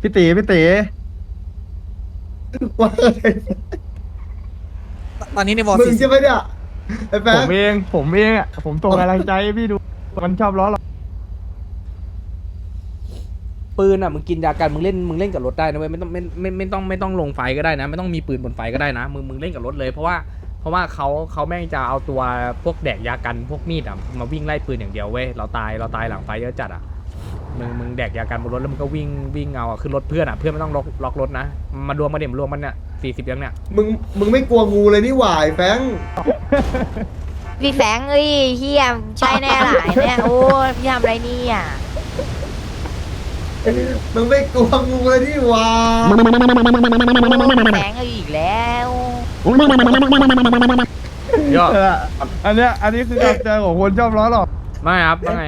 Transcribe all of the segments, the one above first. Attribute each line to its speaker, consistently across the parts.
Speaker 1: พี่ตีพี่ตี
Speaker 2: ว่าไง
Speaker 3: ตอนนี้ในวอล
Speaker 2: มึง
Speaker 3: สี่สิ
Speaker 2: ใช่
Speaker 3: บ
Speaker 2: ไหมเนี่ยไอ้แฟ
Speaker 1: ผ
Speaker 2: ง
Speaker 1: มเอง ผมเองอะ ผมส่งกำลังใจให้พี่ดู มันชอบล้อเรา
Speaker 4: ปืนอะมึงกินยากันมึงเล่นมึงเล่นกับรถได้นะเว้ยไม่ต้องไม่ไม่ไม่ต้องไม่ต้องลงไฟก็ได้นะ ไม่ต้องมีปืนบนไฟก็ได้นะมึงมึงเล่นกับรถเลย เพราะว่าเพราะว่าเขาเขาแม่งจะเอาตัวพวกแดกยากันพวกมีดอะมาวิ่งไล่ปืนอย่างเดียวเว้ยเราตายเราตายหลังไฟเยอะจัดอะ มึงมึงแดกยากันบนรถแล้วมึงก็วิ่งวิ่งเอาอะขึ้นรถเพื่อนอะเพื่อนไม่ต้องล็อกล็อกรถนะมารวมมาเดี๋ยวมารวมมันเนี่ยสี่สิบยังเนี่ย
Speaker 2: มึงมึงไม่กลัวงูเลยนี่หว่าไอ้แฟง
Speaker 5: พี่แฟงเอ้ยเฮียใช่แน่หลายเนี่ยโอ้พี่ทำอะไรเนี่ย
Speaker 2: มึงไม่กลัวงูเลยนี่หว่า
Speaker 5: แฟงเอ้ยอีกแล้ว
Speaker 4: ย่อ
Speaker 1: เอออันเนี้ยอันนี้คือการเจอของคนชอบล้อเรา
Speaker 4: ไม่ครับว่าไง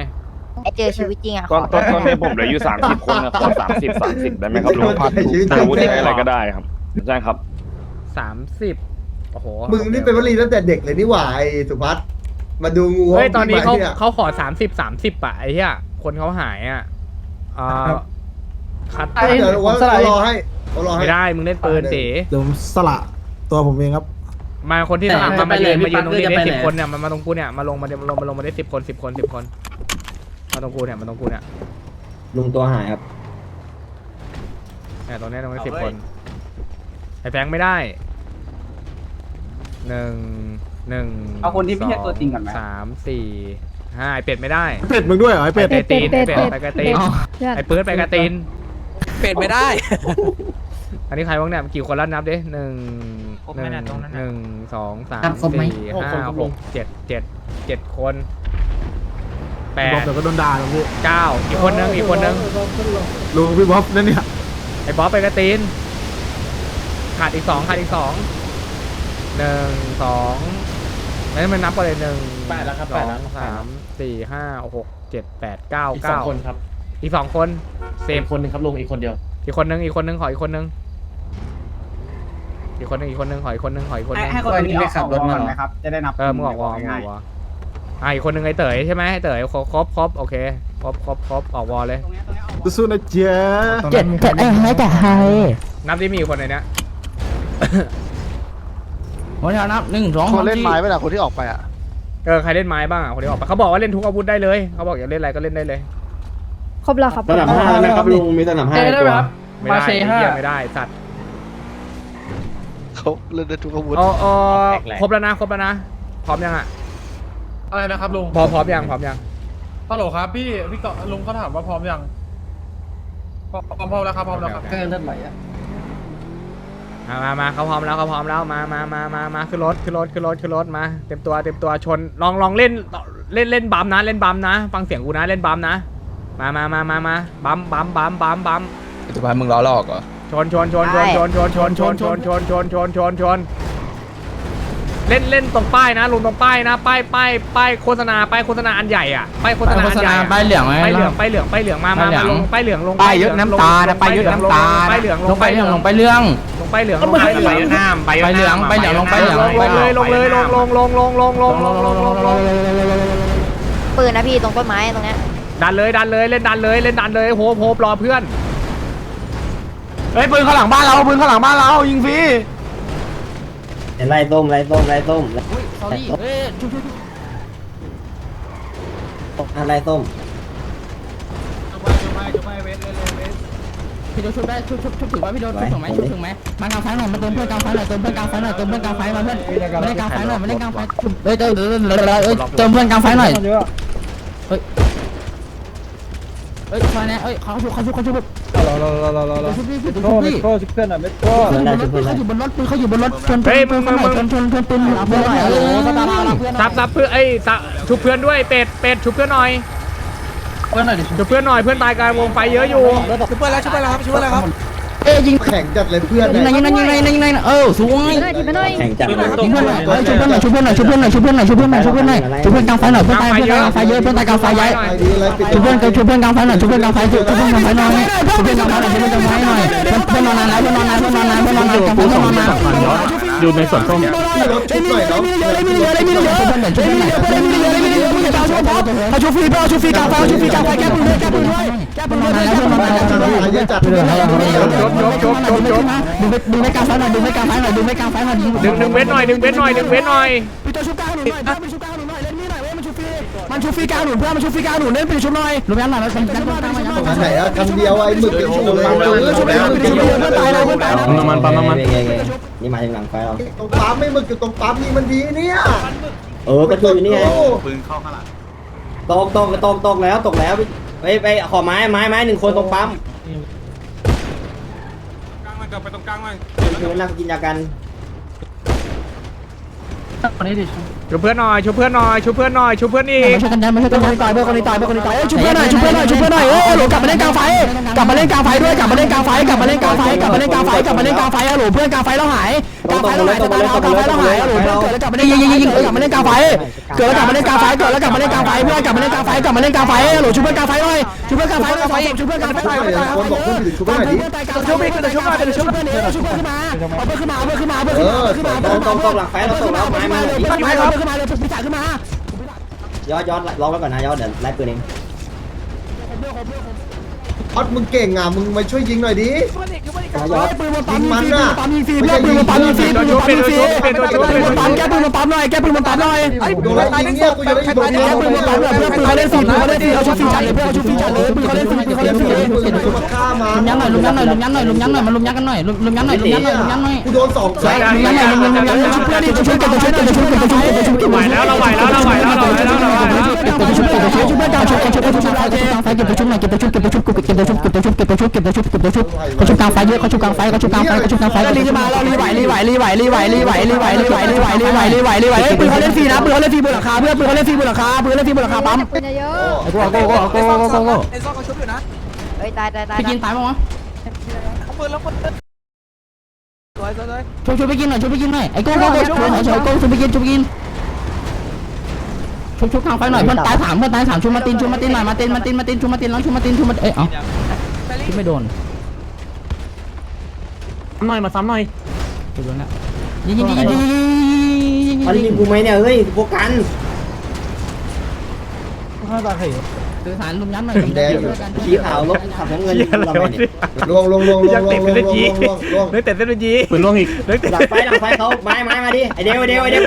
Speaker 5: ไอเจอชีวิตจริงอะข
Speaker 6: ตอ
Speaker 5: อน
Speaker 6: ตอนตอนนี้ผมเหลืออยู่สามสิบคนนะขอสามสิบสามสิบได้ไหมครับลุง
Speaker 2: ใช้ชีวิตจ
Speaker 6: อาวุธ
Speaker 2: ริง
Speaker 6: ใช้อะไรก็ได้ครับใช่ครับ
Speaker 4: สามสิบโอ้โห
Speaker 2: มึงนี่เป็นวลีตั้งแต่เด็กเลยนี่หว่าไอ้สุพัฒน์มาดูงู
Speaker 4: เฮ้ยตอนนี้เขา
Speaker 2: ที่ไหย
Speaker 4: เขาขอสามสิบสามสิบอะไอ้เหี้ยคนเขาหายอะอ่าคัด
Speaker 2: เดี๋ยวว่าเรารอให้เรารอให้
Speaker 4: ไม่ได้มึงเล่นปืนเต๋
Speaker 7: เดี๋ยวผมสละตัวผมเองครับ
Speaker 4: มาคนที่สนาม
Speaker 3: จะ
Speaker 4: มา
Speaker 3: ไป
Speaker 4: มา
Speaker 3: เล
Speaker 4: ยื
Speaker 3: ย
Speaker 4: นมายืนตรงนี้
Speaker 3: จะ
Speaker 4: ได้
Speaker 3: ไป
Speaker 4: สิบ
Speaker 3: ไหน
Speaker 4: คนเนี่ยมามาตรงกูเนี่ยมาลงมาเดี๋ยวมาลงมาลงมาได้สิบคนสิบคนสิบคนมา ตรงกูเนี่ยมาตรงกูเนี่ย
Speaker 8: ลุงตัวหายครับ
Speaker 4: เนี่ยตรงเนี้ยตรงนี้สิบคนไอ้แฟงไม่ได้หนึ่งหนึ่ง
Speaker 8: เอาคนที่ไม่ใช่ตัวจริงก่อนไหม
Speaker 4: สามสี่ห้าไอเป็ดไม่ได้
Speaker 7: เป็ดมึงด้วยเหรอไอ้เป็ด
Speaker 4: ไอตีนไอเป็ดไปกระตีนไอปืนไปกระตีน
Speaker 3: เป็ดไม่ได้
Speaker 4: อันนี้ใครบ้างเนี่ยกี่คนแล้วนับดิหนึ่ง
Speaker 3: ครบ
Speaker 4: ห
Speaker 3: ไหม
Speaker 4: นึ่ง
Speaker 3: เนี่ยตรงนั้นน่ะ
Speaker 4: หนึ่งสองสาม
Speaker 8: นับครบไหม
Speaker 4: สี่ห้าหกเจ็ดเจ็ดเจ็ดคน แป
Speaker 7: บอ
Speaker 4: ด
Speaker 7: กเดี๋ยวก็โดนด่าหรอกพี่
Speaker 4: เก้าอีกคนนึงอีกคนนึง
Speaker 7: ลุงพี่บ๊อบนั่นเนี่ย
Speaker 4: ไอ้บ๊อบไปกระตีนขาดอีกสองขาดอีกสองหนึ่งสองแล้วมันนับไปเลยหนึ่ง
Speaker 8: แปดแล้วครับ
Speaker 4: ส
Speaker 8: แป
Speaker 4: อ
Speaker 8: ด
Speaker 4: ง
Speaker 8: แล้ว
Speaker 4: สามสี่ห้าหกเจ็ดแปดเก้า
Speaker 8: อีกสอ
Speaker 4: เก้าง
Speaker 8: คนครับ
Speaker 4: อีกสองคนเซ
Speaker 8: เต็
Speaker 4: ฟ
Speaker 8: มคนหนึงครับลุงอีกคนเดียว
Speaker 4: อีกคนนึงอีกคนนึงขออีกคนนึงอีกคนนึงอีกคนนึงขออีกคนนึงขออีกคนนึง
Speaker 8: ให้คนนี้ไปขับรถมาไหมครับ จะได้นับ
Speaker 4: เออมึงออกวอมึงออกวอ อะอีกคนนึงไอ้เต๋ยใช่ไหมไอ้เต๋ยครบครบครบโอเคครบครบครบออกวอเลย
Speaker 7: สู้ๆนะเจ๊
Speaker 1: เจ็ดเจ็ดไอ้ให้แต่ให้
Speaker 4: นับที่มีกี่คนในเนี้ย
Speaker 3: วันนี้นับหนึ่งสอง
Speaker 1: คนเล่นไม้ไม่ล่ะคนที่ออกไปอะ
Speaker 4: เออใครเล่นไม้บ้างอะคนที่ออกไปเขาบอกว่าเล่นทุกอาวุธได้เลยเขาบอกอยากเล่นอะไรก็เล่นได้เลย
Speaker 9: ครบแล้วครับ
Speaker 8: สนามห้านะครับลุงมีสนามห้า
Speaker 3: เจอได้
Speaker 8: ตั
Speaker 3: ไหม
Speaker 8: ว
Speaker 3: ครับ
Speaker 4: ไม่ได้
Speaker 3: มาเชห้า
Speaker 4: เหี้ยไม่ได้สัตว์
Speaker 1: เขาเล่นได้ทุกอาวุธ
Speaker 4: อ๋ออ๋อครบแล้วนะครบแล้วนะพร้อมยังอะ
Speaker 10: อะไรนะครับลุง
Speaker 4: พร้อมพร้อมยังพร้อมยัง
Speaker 10: ฮัลโหลครับพี่พี่เกาะลุงเขาถามว่าพร้อมยังพร้อมพร้อมแล้วครับพร้อมแล้วครับ
Speaker 8: เกินเลือดไหลอะ
Speaker 4: มามามาเขาพร้อมแล้วเขาพร้อมแล้วมามามามามาขึ้นรถขึ้นรถขึ้นรถขึ้นรถมาเต็มตัวเต็มตัวชนลองลองเล่นเล่นเล่นบัมนะเล่นบัมนะ ฟังเสียงกูนะเล่นบัมนะ มามามามามาบัมบัมบัมบัมบัม
Speaker 3: จะพามึงล้อหลอกเหรอ
Speaker 4: ชนชนชนชนชนชนชนชนชนชนชนชนชนชน เล่นเล่นตรงป้ายนะลงตรงป้ายนะป้ายป้ายป้ายโฆษณาป้ายโฆษณาอันใหญ่อะป้ายโฆษณาอันใหญ่อะ
Speaker 3: ป้ายเหลืองไหม
Speaker 4: ป้ายเหลืองป้ายเหลืองป้ายเหลืองมามามาลงป้ายเหลืองลง
Speaker 3: ป้ายเยอะน้ำตานะป้ายเยอะน้ำตา
Speaker 4: ป้ายเหลือง
Speaker 3: ลงไปเรื่องลงไปเรื่อง
Speaker 4: ลงป้ายเหลืองลงป้ายเหลือง
Speaker 3: ไปเหลืองไปเหลืองลงไปเหลือง
Speaker 4: ลงเลยลงเลยลงลงลงลงลงลงลงลงลงลง
Speaker 5: ปืนนะพี่ตรงต้นไม้ตรงเนี้ย
Speaker 4: ดันเลยดันเลยเล่นดันเลยเล่นดันเลยโฮปโฮปรอเพื่อน
Speaker 3: เฮ้ยปืนข้างหลังบ้านเราปืนข้างหลังบ้านเรายิงฟรี
Speaker 8: ไล่ต้มไล่ต้มไล่ต้ม
Speaker 3: สอรี่เฮ้ยชุบชุบ
Speaker 8: ไล่ต้ม
Speaker 3: พี่โดชุบได้ชุบชุบชุบถึงว่าพี่โดชุบถึงไหมชุบถึงไหมมากลางไฟหน่อยมาเติมเพื่อนกลางไฟหน่อยเติมเพื่อนกลางไฟหน่อยเติมเพื่อนกลางไฟมาเพื่อนมาเล่นกลางไฟหน่อยมาเล่นกลางไฟเฮ้ยเติมเติมเพื่อนกลางไฟหน่อยเฮ้ยเฮ้ยไฟแน่เฮ้ยเขาชุบเขาชุบเขาชุบ ชุบพี่ชุบพี่
Speaker 8: โทษเพื่อนอะไม่โทษ
Speaker 3: เขาอยู่บนรถปืนเขาอยู่บนรถชน
Speaker 4: เฮ้ยมึงมึงมึง
Speaker 3: ชนชนชนปืนเอาเพื่อนหน่อยเออสตาร์มาเพื่อน
Speaker 4: ซับซับเพื่อนไอ้ซับชุบเพื่อนด้วยเป็ดเป็ดชุบเพื่อนหน่อย
Speaker 8: เพื่อนหน่อย
Speaker 4: ชุบเพื่อนหน่อยเพื่อนตายกลางวงไฟเยอะอยู่
Speaker 3: ชุบเพื่อนแล้วชุบเพื่อนแล้วครับชุบเพื่อนแล้วครับ
Speaker 7: เอ้ยยิง
Speaker 2: แข่งจัดเลยเพื่อน
Speaker 3: ยิงหน่อยยิงหน่อยยิงหน่อยยิงหน่อยเออสวย
Speaker 9: ทีไปหน่อยทีไปหน่อย
Speaker 8: แข่งจัด
Speaker 3: ยิงเพื่อนหน่อยเฮ้ยชุบเพื่อนหน่อยชุบเพื่อนหน่อยชุบเพื่อนหน่อยชุบเพื่อนหน่อยชุบเพื่อนหน่อยชุบเพื่อนหน่อยชุบเพื่อนกลางไฟหน่อยเพื่อนตายเพื่อนตายกลางไฟเยอะเพื่อนตายกลางไฟใหญ่
Speaker 2: ไอ้ดีอะไรปิด
Speaker 3: ชุบเพื่อนชุบเพื่อนกลางไฟหน่อยชุบเพื่อนกลางไฟชุบเพื่อนกลางไฟหน่อยชุบเพื่อนกลางไฟหน่อยชุบเพื่อนกลางไฟหน่อยเพื่อนเพื่อนนอนนานแล้วเพื่อนนอนนานเพื่อนนอนนานเพื่อนนอนนานกลางไฟเพื่อนนอนนาน
Speaker 1: อยู่ในสวนส้ม
Speaker 2: รถชุดหน่อยเนาะ
Speaker 3: ไม่มีเยอะไม่มีเยอะไม่มีเยอะชุบเพื่อนหน่อยชุบเพื่อนหน่อยไม่มีเยอะไม่มีเยอะ เจ้าชูพบเอาชูฟรีเอาชูฟรีกลางไฟเอาชูฟรีกลางไฟแก้ปืนด้วยแก้ปืนด้วยแก้ปืนด้วยแก้ปืนด้วยแก้ปืนด้วย
Speaker 2: เยอะจัด
Speaker 3: ดึงไปกลางไฟหน่อยดึงไปกลางไฟหน่อยดึงไปกลางไฟหน่อย
Speaker 4: ดึงดึงเวทหน่อยดึงเวทหน่อยดึงเวทหน่อย
Speaker 3: พี่ตัวชุบกลางหนุนหน่อยเพื่อนมันชุบกลางหนุนหน่อยเล่นนี่หน่อยเว้ยมันชุบฟรีมันชุบฟรีกลางหนุนเพื่อนมันชุบฟรีกลางหนุนเล่นไปชุบหน่อยลุมยันหน่อยมันชุบหน่อยมันชุบหน่อย
Speaker 2: อันไหนอะคำเดียวไอ้หมึกยังอยู่เลยเออชุบแล้วมึงยังอยู่เลย
Speaker 7: ปั๊มน้ำมันปั๊มน้ำมัน
Speaker 8: นี่มาถึงหลังไฟเรา
Speaker 2: ตรงปั๊มไม่หมึกอยู่ตรงปั๊มนี่มันดีเนี่ย
Speaker 8: เออก็คือนี่ไง
Speaker 2: โอ้
Speaker 7: ปืนเข้าข้างหลัง
Speaker 8: ตกตกตกตกแล้วตกแล้วไปไปขอไม้ไม้ไม้หนึ่งคนตรงปั๊ม
Speaker 10: กลางมันกลับไปตรงกลางมัน
Speaker 8: คือนั่งกินยากัน
Speaker 4: ช่วยเพื่อนหน่อยช่วยเพื่อนหน่อยช่วยเพื่อนหน่อยช่วยเพื่อนอีก
Speaker 3: มาช่วยกันยันมาช่วยกันยันต่อยเพื่อนคนนี้ต่อยเพื่อนคนนี้ต่อยเอ้ยชุบเพื่อนหน่อยชุบเพื่อนหน่อยชุบเพื่อนหน่อยเอ้ยหลกลับมาเล่นกลางไฟกลับมาเล่นกลางไฟด้วยกลับมาเล่นกลางไฟกลับมาเล่นกลางไฟกลับมาเล่นกลางไฟกลับมาเล่นกลางไฟฮัลโหลเพื่อนกลางไฟแล้วหาย กลางไฟแล้วหายตายแล้วกลางไฟแล้วหายฮัลโหลเพื่อนเกิดแล้วกลับมาเล่นยิงยิงยิงกลับมาเล่นกลางไฟเกิดแล้วกลับมาเล่นกลางไฟเกิดแล้วกลับมาเล่นกลางไฟเพื่อนกลับมาเล่นกลางไฟกลับมาเล่นกลางไฟฮัลโหลชุบเพื่อนกลางไฟหน่อยชุบเพื่อนกลางไฟหน่อยชุบเพื่อนกลางไฟหน่อย
Speaker 2: คนบอกพูดถึงชุบหน่อยดิ
Speaker 3: ชุบเพื่อนชุบเพื่อนชุบเพื่อนชุบเพื่อนขึ้นมาเอาเพื่อนขึ้นมาเอาเพื่อนขึ้นมาเอาเพื่อนขึ้นมา
Speaker 8: ตกตกตกหลังไฟเราตกแล้วไม้ไม้
Speaker 3: เพื่อนขึ้นมาเพื่อนขึ้นมาเลยพิจารขึ้นมา
Speaker 8: ยอดยอดล็อกไว้ก่อนนะยอดเดี๋ยวไล่ปืนเอง
Speaker 2: ออดมึงเก่งอะมึงมาช่วยยิงหน่อยดิ
Speaker 8: ยอด
Speaker 3: ปืนมันปั๊มยิงฟรีปืนมันปั๊มยิงฟรีเพื่อนปืนมันปั๊มยิงฟรีปืนมันปั๊มยิงฟรีปืนมันปั๊มแก้ปืนมันปั๊มหน่อยแก้ปืนมันปั๊มหน่อย
Speaker 2: โดนไล่ยิงเนี่ยกูจะได้อยู่ตรงนี้
Speaker 3: แก้ปืนมันปั๊มหน่อยเพื่อนปืนเขาเล่นฟรีปืนเขาเล่นฟรีเอาชุดฟรีจัดเลยเพื่อนเอาชุดฟรีจัดเลยปืนเขาเล่นฟรีปืนเขาเล่นฟรี
Speaker 2: มึงจะมาฆ่ามา
Speaker 3: ลุมยันหน่อยลุมยันหน่อยลุมยันหน่อยลุมยันหน่อยมันลุมยันกันหน่อยลุมยันหน่อยลุมยันหน่อยลุมยันหน่อย
Speaker 2: กูโดนสองครั้ง
Speaker 3: ลุมยันหน่อยลุมยันหน่อยลุมยันหน่อยชุดเพื่อนดิชุดเก็บตัวชุดเก็บตัวชุดเก็บตัวชุดเก็บตัวชุด
Speaker 4: ไหวแล้วเราไหวแล้วเราไหวแล้วเราไหวแล้วเราไหวแล้ว
Speaker 3: เก็บตัวชุดเก็บตัวชุดชุดเพื่อนกลางชุดเก็บตัวชุดชุดกลางไฟเก็บตัวชุดหน่อยเก็บตัวชุดเก็บตัวชุดเก็บตัวชุดเชุบเก็บตัวชุดเก็บตัวชุดเก็บตัวชุดเก็บตัวชุดเขาชุดกลางไฟเยอะเขาชุดกลางไฟเขาชุดกลางไฟเขาชุดกลางไฟรีขึ้นมาเรารีไหวรีไหวรีไหวรีไหวรีไหวรีไหวรีไหวรีไหวรีไหวรีไหวรีไหวปืนเขาเล่นฟรีนะปืนเขาเล่นฟรีบนหลังคาเพื่อนปืนเขาเล่นฟรีบนหลังคาปืนเล่นฟรีบนหลังคาปั๊ม
Speaker 5: ปืนเยอะ
Speaker 3: โก้โก้โก้โก้โก้โก้โก้
Speaker 5: ๆเฮ้ยตายตายตาย
Speaker 3: ไปกินตายมั้งวะช่วยช่วยไปกินหน่อยช่วยไปกินหน่อยไอ้โก้โก้โก้ช่วยหน่อยช่วยโก้ช่วยไปกินช่วยไปกิน ชุบชุบข้างไฟหน่อยเพื่อนตายสามเพื่อนตายสามชุบมาตินชุบมาตินหน่อยมาตินมาตินมาตินชุบมาตินแล้วชุบมาตินชุบมาเอ้ยเอ้าชุบไม่โดน
Speaker 1: ซ้ำหน่อยมาซ้ำหน่อย
Speaker 3: ชุบโดนแล้วยิงยิงยิงยิงยิงยิงยิง
Speaker 8: มันยิงกูไหมเนี่ยเฮ้ยพวกกัน
Speaker 3: สื่อสารลุมยันหน่อย
Speaker 8: สีขาวรถขับน้ำเงินเราไม่เนี่ย
Speaker 2: ลวงลวงลวงลว
Speaker 4: อยาก
Speaker 2: งล
Speaker 4: เตะ
Speaker 2: วง
Speaker 4: เป็น
Speaker 2: ลวง
Speaker 4: จี
Speaker 2: ลวงลวง
Speaker 4: นึกเตะเป็นจี
Speaker 7: ปืนล่วงอีก
Speaker 4: นึกเตะ
Speaker 8: หลังไฟหลังไฟเขาไม้ไม้มาดิไอเดียวไอเดียวไอเดียว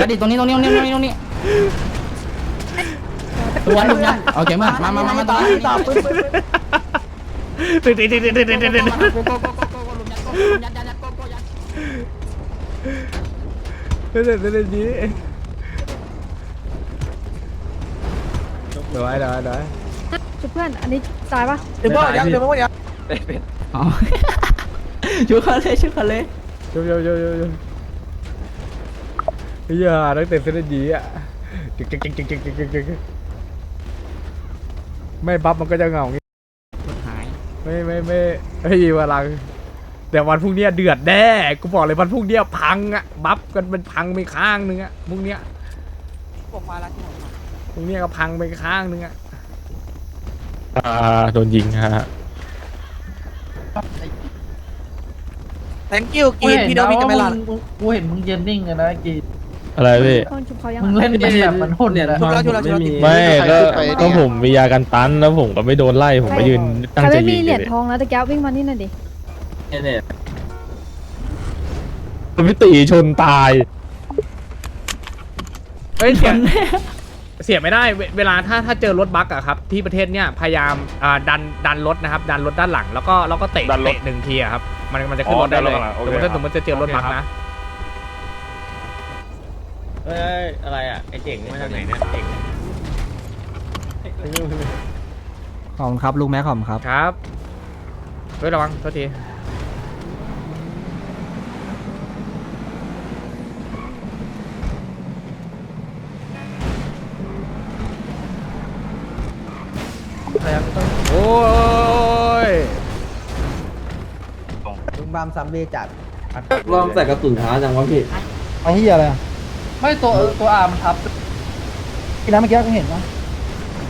Speaker 3: กระดิตรงนี้ตรงนี้ตรงนี้ตรงนี้ตรงนี้ตัวลุมยันโอเคมามามามามาตรงนี้
Speaker 4: ตึ๊ดตึ๊ดตึ๊ดตึ๊ดตึ๊ดตึ๊ดตึ๊ดตึ๊ดเป็นจีเดี๋ยวไว้เดี๋ยวไว้เดี๋ยวไว้
Speaker 5: ชุบเพื่อนอันนี้ตายปะ
Speaker 1: เดี๋ยวบอกยังเดี๋ยวบอกยัง
Speaker 3: ช่วยเขาเลยช่วยเขาเลย
Speaker 4: โยโยโยโยโย อย่าตั้เแต่เซนดีอะจึกจึกจึกจึกจึกจึกจึกไม่บัฟมันก็จะเหงางี้
Speaker 3: หาย
Speaker 4: ไม่ไม่ไม่ไม่มีพลังแต่วันพรุ่งนี้เดือดแน่กูบอกเลยวันพรุ่งนี้พังอะบัฟกันเป็นพังไปข้างนึงอะพรุ่งนี้ปกมาละทีหมดพรุ่งนี้ก็พังไปข้างนึงอะ
Speaker 6: อ่าโดนยิงฮะ
Speaker 1: thank you กีนพี่โดมิกันไม่หลับ
Speaker 3: กูเห็นมึงเย็นนิ่งเลยนะกีน
Speaker 6: อะไรพี่
Speaker 5: คนชุบเขายัง
Speaker 3: มึงเล่นเป็นแบบมันหุ่นเนี่ยแหละ
Speaker 1: ชุบแล้วชุบแล้วชุบแล้ว
Speaker 6: ไม่ก็ก็ผมมียากันตันแล้วผมก็ไม่โดนไล่ผมมายืนตั้ง
Speaker 5: ใคร
Speaker 6: ใจ
Speaker 5: ไม่
Speaker 6: ยิ
Speaker 5: มี
Speaker 6: ง
Speaker 5: เหรียญ
Speaker 6: เลย
Speaker 5: ทองแล้วตะแก้ววิ่งมานี่หน่อยดิ
Speaker 6: พี่ตีชนตาย
Speaker 4: เฮ้ยเสียเสียไม่ได้เวเวลาถ้าถ้าเจอรถบั๊กอะครับ ที่ประเทศเนี้ยพยายามอ่าดันดันรถนะครับ ดันรถด้านหลังแล้วก็แล้วก็เตะ
Speaker 6: ดันรถ
Speaker 4: เตะหนึ่งทีอะครับมันมันจะขึ้นรถได้เลยสมมติถ้าสมมติจะเจอรถบั๊กนะ
Speaker 8: เฮ้ยอะไรอะไอเจ๋งมาจากไหนเนี่ยเจ๋ง
Speaker 3: ขอบคุณครับลุงแม่ขอบคุณครับ
Speaker 4: ครับเฮ้ยระวังโทษทีโอ้ย
Speaker 8: ลุงบามซัมเบ้จัดลองใส่กระสุนช้าจังวะพี่
Speaker 1: ไอ้เหี้ยอะไร
Speaker 3: ไม่ตัวตัวอาร์มทับ
Speaker 1: พี่น้ำเมื่อกี้ก็เห็นปะ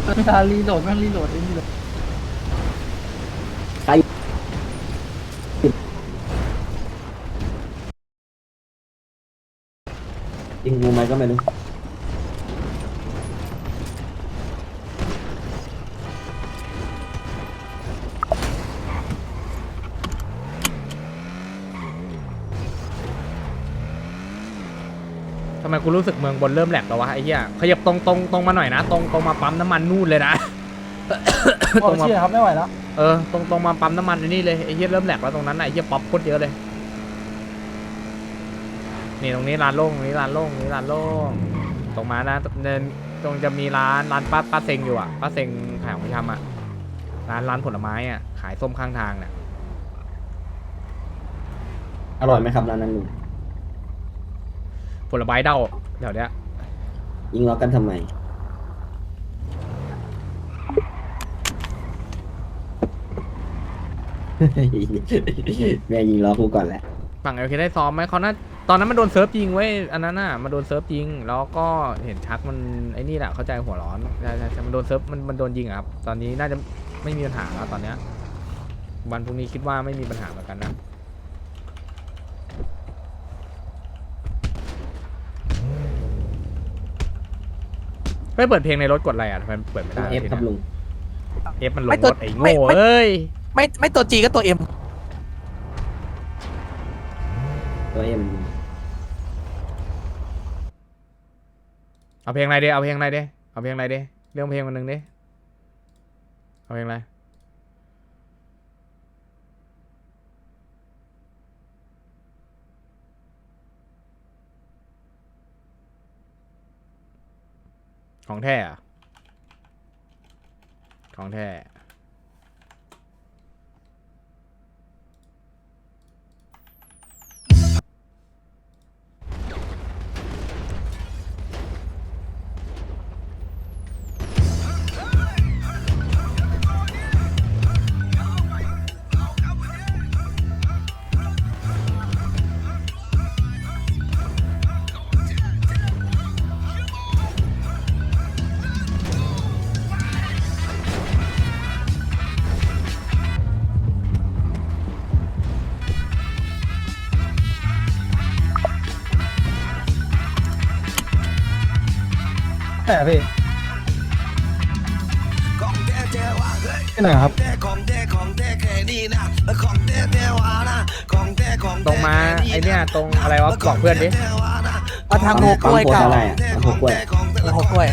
Speaker 3: เวลารีโหลดแม่งรีโหลดไอ้นี่เลย
Speaker 8: ยิงกูไหมก็ไม่รู้
Speaker 4: กูรู้สึกเมืองบนเริ่มแหลกแล้ววะไอ้เหี้ยขยับตรงตรงตรงมาหน่อยนะ ตรงตรงมาปั๊มน้ำมันนู่นเลยนะ ตรงมา
Speaker 1: ครับไม่ไหวแล้ว
Speaker 4: เออตรงตรงมาปั๊มน้ำมันไอ้นี่เลยไอ้เหี้ยเริ่มแหลกแล้วตรงนั้นน่ะไอ้เหี้ยป๊อปโคตรเยอะเลยนี่ตรงนี้ร้านโล่งตรงนี้ร้านโล่งตรงนี้ร้านโล่งตรงมานะเดินตรงจะมีร้านร้านป้าป้าเซ็งอยู่อะป้าเซ็งขายของชำอะร้านร้านผลไม้อะขายส้มข้างทางเนี่ย
Speaker 8: อร่อยไหมครับร้านนั้นลุง
Speaker 4: ผลไม้เด้าแถวเนี้ย
Speaker 8: ยิงล้อกันทำไม แม่ยิงล้อกูก่อนแหละ
Speaker 4: ฝั่งเอลเคได้ซ้อมไหมเขาน่าตอนนั้นมันโดนเซิร์ฟจริงเว้ยอันนั้นน่ะมันโดนเซิร์ฟจริง แล้วก็เห็นชักมันไอ้นี่แหละเข้าใจหัวร้อนใช่ใช่ใช่มันโดนเซิร์ฟมันมันโดนยิงอะครับตอนนี้น่าจะไม่มีปัญหาแล้วตอนเนี้ยวันพรุ่งนี้คิดว่าไม่มีปัญหาเหมือนกันนะ ไม่เปิดเพลงในรถกดอะไรอะทำไมเปิดไม่ได้
Speaker 8: เอฟครับลุง
Speaker 4: เอฟมันลงรถไอ้โง่เอ้ย
Speaker 11: ไม่ไม่ตัวจีก็ตัวเอ็ม
Speaker 8: ตัวเอ็ม
Speaker 4: เอาเพลงอะไรดีเอาเพลงอะไรดีเอาเพลงอะไรดีเรื่องเพลงมันหนึ่งดิเอาเพลงอะไร ของแท้อะของแท้
Speaker 1: แต่พี่ที่ไหนครับ
Speaker 4: ตรงมาไอเนี่ยตรงอะไรวะบอกเพื่อนดิ
Speaker 11: มาทางโงกล้วยเก่า
Speaker 8: ปั๊มโพสอะไรอะปั๊มโพสกล้วย
Speaker 11: โงกล้วย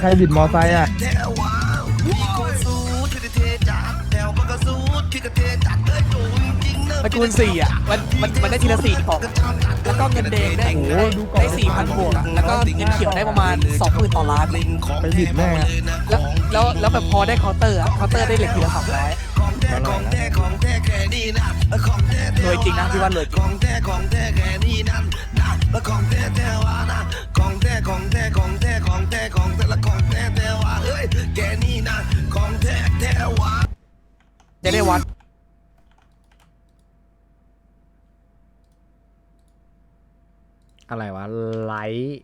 Speaker 1: ใครบิดมอไซค์อะ
Speaker 11: ตระกูลสี่อะ มันมันมันได้ทีละสี่ของ แล้วก็เงินแดงได้ได้สี่พันบวกอะแล้วก็เงินเขียวได้ประมาณสองหมื่นต่อล้าน
Speaker 1: ไปบิดแม่
Speaker 11: แล้วแล้วแล้วแบบพอได้เคาน์เตอร์อะเคาน์เตอร์ได้เหล็กทีละสองร้อยรวยจริงนะพี่ว่ารวยจริงจะได้วัด
Speaker 4: อะไรวะไลท์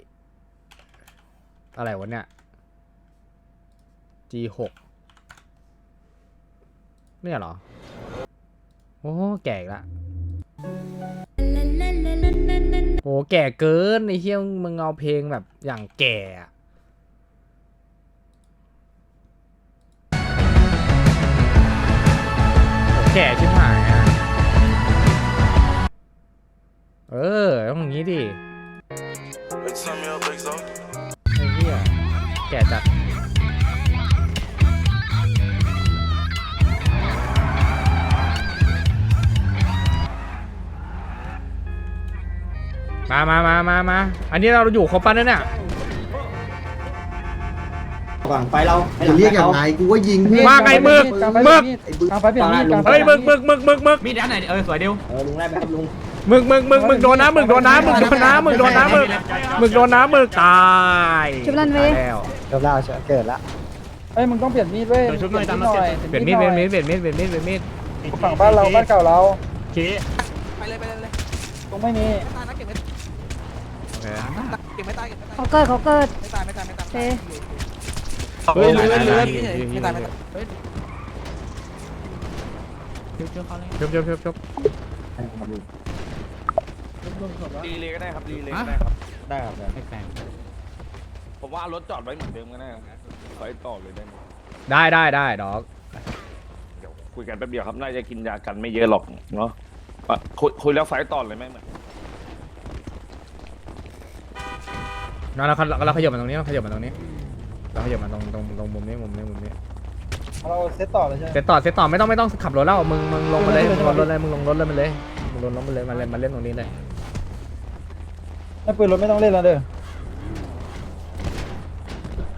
Speaker 4: อะไรวะเนี่ย G6 เนี่ยเหรอ โอ้แก่ละโอ้แก่เกินไอ้เฮี้ยมึงเอาเพลงแบบอย่างแก่แก่ชิบหายอะ เออ ต้องอย่างนี้ดิ ไอ้เหี้ยแก่จัดมามามามามาอันนี้เราอยู่ครบปันแล้วเนี่ย
Speaker 8: ก่อนไฟเราให้ห
Speaker 2: จะ
Speaker 8: ลัง
Speaker 2: เรียก
Speaker 8: ไฟ
Speaker 2: ยัง
Speaker 8: เขา
Speaker 2: ไงกูว่ายิงพี่
Speaker 4: ว่าไงมึกมึก
Speaker 2: ไอ้บึ้ง
Speaker 1: กลางไฟเปลี่ยนมีดกลางไฟ
Speaker 4: เฮ้ยมึกมึกมึกมึกมึกมึก
Speaker 10: มีดอันไหนเออสวยดิว
Speaker 8: เออลุงได้ไหมครับลุง
Speaker 4: มึกมึกมึกมึกโดนน้ำมึกโดนน้ำมึกโดนน้ำมึกโดนน้ำมึกมึกโดนน้ำมึกตาย
Speaker 12: ชุบลันเว้ย
Speaker 4: ตายแล้ว
Speaker 2: จบแล้วเกิดละ
Speaker 1: เฮ้ยมึงต้องเปลี่ยนมีดเว้ย
Speaker 10: ชุบหน่อยตามมาเสร็จ
Speaker 4: เปลี่ยนมีดเปลี่ยนมีดเปลี่ยนมีดเปลี่ยนมีดเปลี่ยนมีด
Speaker 1: ฝั่งบ้านเราบ้านเก่าเรา
Speaker 10: เค
Speaker 11: ไปเลยไปเลยไปเลย
Speaker 1: ตรงไม่มี
Speaker 11: ไม่ตายนะเก็บไม่
Speaker 4: โอเค
Speaker 11: เก็บไม่ตายเก็บไม่ตาย
Speaker 12: เขาเกิดเขาเกิด
Speaker 11: ไม่ตายไม่ตายไม่ตาย
Speaker 12: เฮ้ย
Speaker 4: เฮ้ยเลื่อนเลื่อน
Speaker 11: ไม่ตายไม่ตาย
Speaker 4: ชบชบชบชบ
Speaker 6: รีเลยก็ได้ครับรีเลยก็ได้ครับ ได้ครับได้ผมว่าเอารถจอดไว้เหมือนเดิมก็ได้นะขอให้ต่อเลยได้ไหม
Speaker 4: ได้ได้ได้ดอก
Speaker 6: เดี๋ยวคุยกันแป๊บเดียวครับน่าจะกินยากันไม่เยอะหรอกเนาะอะคุยคุยแล้วไฟต์ต่อเลยไหมเหมือน
Speaker 4: เราเราเราขยับมาตรงนี้เราขยับมาตรงนี้ เราขยับมาตรงตรงตรงมุมนี้มุมนี้มุมนี้
Speaker 1: เราเซตต่อเลยใช่ไหม
Speaker 4: เซตต่อเซตต่อไม่ต้องไม่ต้องขับรถแล้วมึงมึงลงมาเลยมึงลงรถเลยมึงลงรถเลยมันเลยมึงลงรถมาเลยมาเลยมาเล่นตรงนี้เลย
Speaker 1: ถ้าปืนรถไม่ต้องเล่นแล้วเด้อ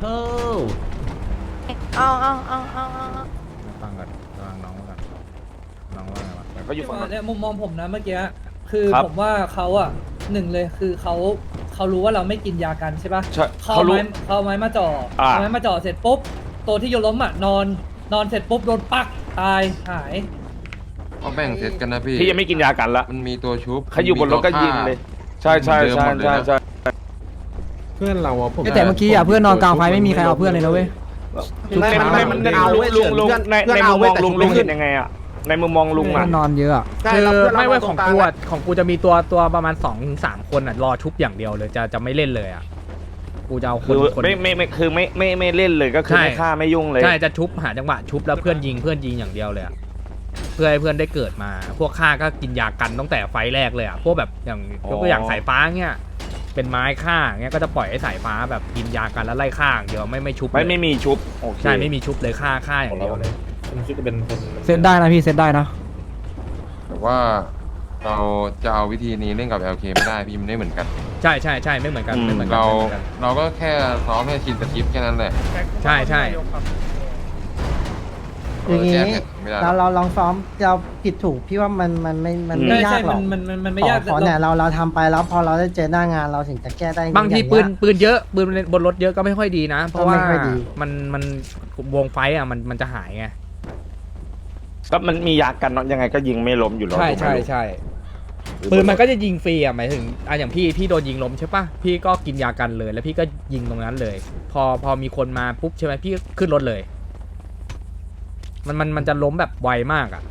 Speaker 5: เอาเอาเอาเอาเอา
Speaker 4: ฟังก่อนฟังน้องก่อนน้องว่าไงวะ
Speaker 6: ก็อยู่ฝั่งนั้น
Speaker 9: เนี่ยมุมมองผมนะเมื่อกี้คือ
Speaker 6: ครับ
Speaker 9: ผมว่าเขาอะหนึ่งเลยคือเขาเขารู้ว่าเราไม่กินยากันใช่ปะ
Speaker 6: ใช่
Speaker 9: เขา
Speaker 6: เขา
Speaker 9: เอา
Speaker 6: รู้
Speaker 9: ไม้เขาเอาไม้มาจ่อ
Speaker 6: อ่า
Speaker 9: เอาไม้มาจ่อเสร็จปุ๊บตัวที่โยนล้มอะนอน นอนเสร็จปุ๊บโดนปักตายหาย
Speaker 7: เขาแบ่งเซตกันนะพี่
Speaker 6: พี่ยังไม่กินยากันละ
Speaker 7: มันมีตัวชุบ
Speaker 6: ใครอยู่บนรถก็ยิงเลย ใช่ใช่ใช่ใช่ใช่
Speaker 7: เพื่อนเราอะผม
Speaker 3: แต่เมื่อกี้อะเพื่อนนอนกลางไฟไม่มีใครเอาเพื่อนเลยนะเว้ย
Speaker 6: ในในในในลุงลุงลุงในในมุมมองลุงลุงเห็นยังไงอะในมุมมองลุงอะ
Speaker 3: นอนเยอะอะ
Speaker 4: คือไม่เว้ยของกูอะของกูจะมีตัวตัวประมาณ2อถึงสามคนอะรอชุบอย่างเดียวเลยจะจะไม่เล่นเลยอะกูจะเอาค
Speaker 6: คื
Speaker 4: น
Speaker 6: อ
Speaker 4: คน
Speaker 6: ไม่ไม่ไม่คือไม่ไม่ไม่เล่นเลยก็คือ
Speaker 4: ใช่
Speaker 6: ไม่ฆ่าไม่ยุ่งเลย
Speaker 4: ใช่จะชุบหาจังหวะชุบแล้วเพื่อนยิงเพื่อนยิงอย่างเดียวเลยอะ เพื่อให้เพื่อนได้เกิดมา พวกฆ่าก็กินยากันตั้งแต่ไฟล์แรกเลยอะพวกแบบอย่างยกตัวอย่างสายฟ้าเงี้ยเป็นไม้ฆ่าเงี้ยก็จะปล่อยให้สายฟ้าแบบกินยากันแล้วไล่ฆ่าอย่างเดียวไม่ไม่ชุบ
Speaker 6: ไม่
Speaker 4: เลย
Speaker 6: ไม่มีชุบโอเค
Speaker 4: ใช่ไม่มีชุบเลยฆ่าฆ่าอย่างเดียวเลย
Speaker 3: เซตได้นะพี่เซตได้นะ
Speaker 7: แต่ว่าเราจะเอาวิธีนี้เล่นกับ LK ไม่ได้พี่มันไม่เหมือนกัน
Speaker 4: ใช่ใช่ใช่ไม่เหมือนกันไม่เหมือนกัน
Speaker 7: เรา
Speaker 4: ไม่เหมือนกัน
Speaker 7: เราก็แค่ซ้อมให้ชินสคริปต์แค่นั้นแหละ
Speaker 4: ใช่ใช่
Speaker 13: อย่างนี้
Speaker 7: นี้ไม่ได้หร
Speaker 13: เรา
Speaker 7: อก
Speaker 13: เราลองซ้อมเราผิดถูกพี่ว่ามันมันไม่มัน
Speaker 6: อืม
Speaker 13: ไม่
Speaker 9: ใช่
Speaker 13: ยา
Speaker 9: ใช่
Speaker 13: กหร
Speaker 9: มั
Speaker 13: อก
Speaker 9: นมันมันมันไม่
Speaker 13: ขอยา
Speaker 9: ก
Speaker 13: ขอเนี่ยเราเราทำไปแล้วพอเราได้เจอหน้างานเราถึงจะแก้ได้
Speaker 4: บางที
Speaker 13: อย่
Speaker 4: ปืน
Speaker 13: เงี้ย
Speaker 4: ปืนเยอะปืนบนรถเยอะก็ไม่ค่อยดีนะ เพราะว่า
Speaker 13: ไม่ค่อยดี
Speaker 4: มันมันวงไฟอะมันมันจะหายไง
Speaker 6: ก็มันมียากันเนอะยังไงก็ยิงไม่ล้มอยู่แล้ว
Speaker 4: ใช่
Speaker 6: ถูกไหม
Speaker 4: ใช่
Speaker 6: ลุง
Speaker 4: ใช่ปืนมันก็จะยิงฟรีอะหมายถึงอะอย่างพี่พี่โดนยิงล้มใช่ปะพี่ก็กินยากันเลย แล้วพี่ก็ยิงตรงนั้นเลย พอพอมีคนมาปุ๊บใช่ไหมพี่ก็ขึ้นรถเลย มันมันมันจะล้มแบบไวมากอะ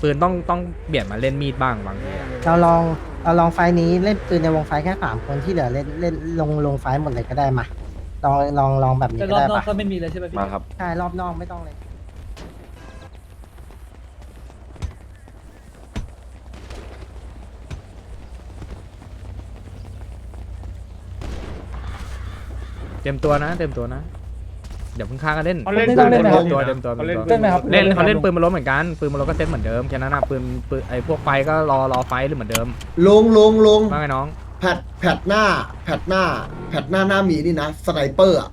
Speaker 4: ปืนต้องต้องเปลี่ยนมาเล่นมีดบ้างบางทีอะ
Speaker 13: เราลองเราลองไฟล์นี้เล่นปืนในวงไฟล์แค่สามคนที่เหลือเล่นเล่นลงลงไฟล์หมดเลยก็ได้มาลองลองลองแบบนี้
Speaker 9: แต่
Speaker 13: ก็
Speaker 9: รอบ
Speaker 13: ได้
Speaker 9: นอก
Speaker 13: ปะ
Speaker 9: ก็ไม่มีเลยใช่ไหมพี่
Speaker 6: มาครับ
Speaker 13: ใช่รอบนอกไม่ต้องเลย
Speaker 4: เต็มตัวนะเต็มตัวนะ เดี๋ยวเพิ่งฆ่ากันเล่น
Speaker 1: เขาเล่นต้องเล่นไหมครับ
Speaker 4: เต็มตัวเต็มตัวเต็มตัว
Speaker 1: เล่นไหมครับ
Speaker 4: เล่นเขาเล่นปืนมันล้มเหมือนกันปืนมันล้มก็เซตเหมือนเดิมแค่นั้นนะปืนปืนไอ้พวกไฟก็รอรอไฟหรือเหมือนเดิม
Speaker 2: ลงลงลง
Speaker 4: ว่าไงน้อง
Speaker 2: แพทแพทหน้า แพทหน้า แพทหน้าหน้าหมีนี่นะสไนเปอร์อะ